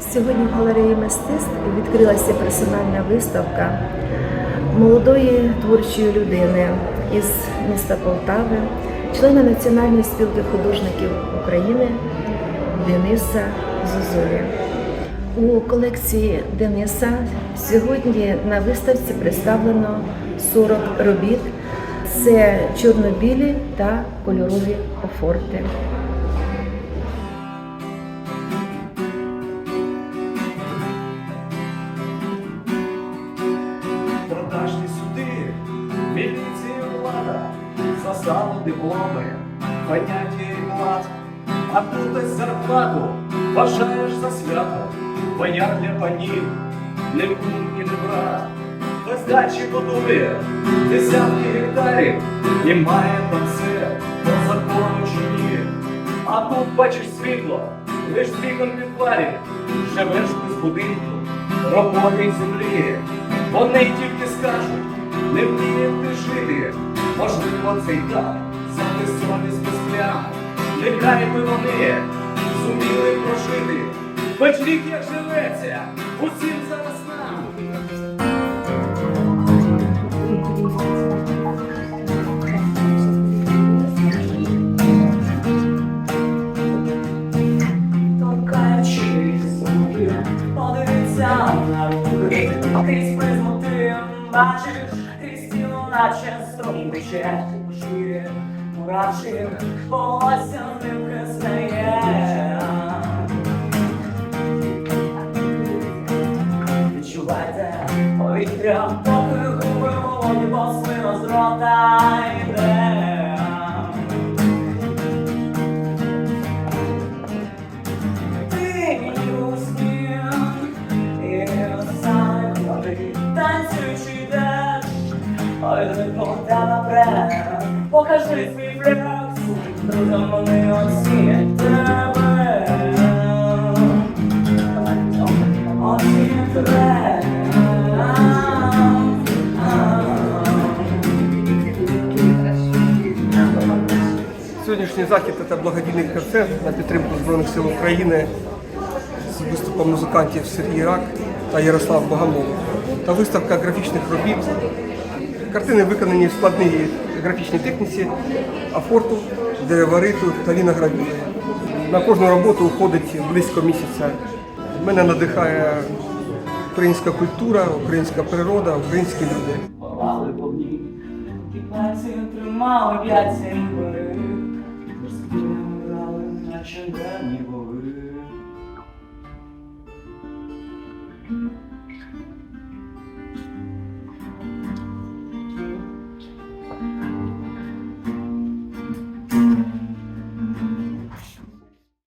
Сьогодні в галереї мистецтв відкрилася персональна виставка молодої творчої людини із міста Полтави, члена Національної спілки художників України Дениса Зозулі. У колекції Дениса сьогодні на виставці представлено 40 робіт. Це чорнобілі та кольорові офорти. За сало дипломи, поняття і клад, а тут зарплату бажаєш за свято, бояр для панів, не кум і не брат, без дачі будує десятки гектарів. І має там все по закону чи ні. А тут бачиш світло, лиш вікон підвалі, живеш без будинку, роботи й землі. Вони тільки скажуть, не вмієте жити, можливо, це й так, зате совість без плям. Нехай би вони зуміли прожити, хоч рік як живеться, усім зараз нам. Торкаючись руки, подивися на крізь призму ти бачиш, крізь тіло наче струмче, шиє, мурашив, волосся не. Відчувайте повітря, поки губи молоді послино з рота йде. Покажи свій флекс, друзям вони оці тебе. Оці тебе. Сьогоднішній захід це благодійний концерт на підтримку Збройних сил України з виступом музикантів Сергій Рак та Ярослав Богомолов та виставка графічних робіт. Картини виконані в складній графічній техніці, афорту, деревариту та віногравюри. На кожну роботу уходить близько місяця. Мене надихає українська культура, українська природа, українські люди. Попали по.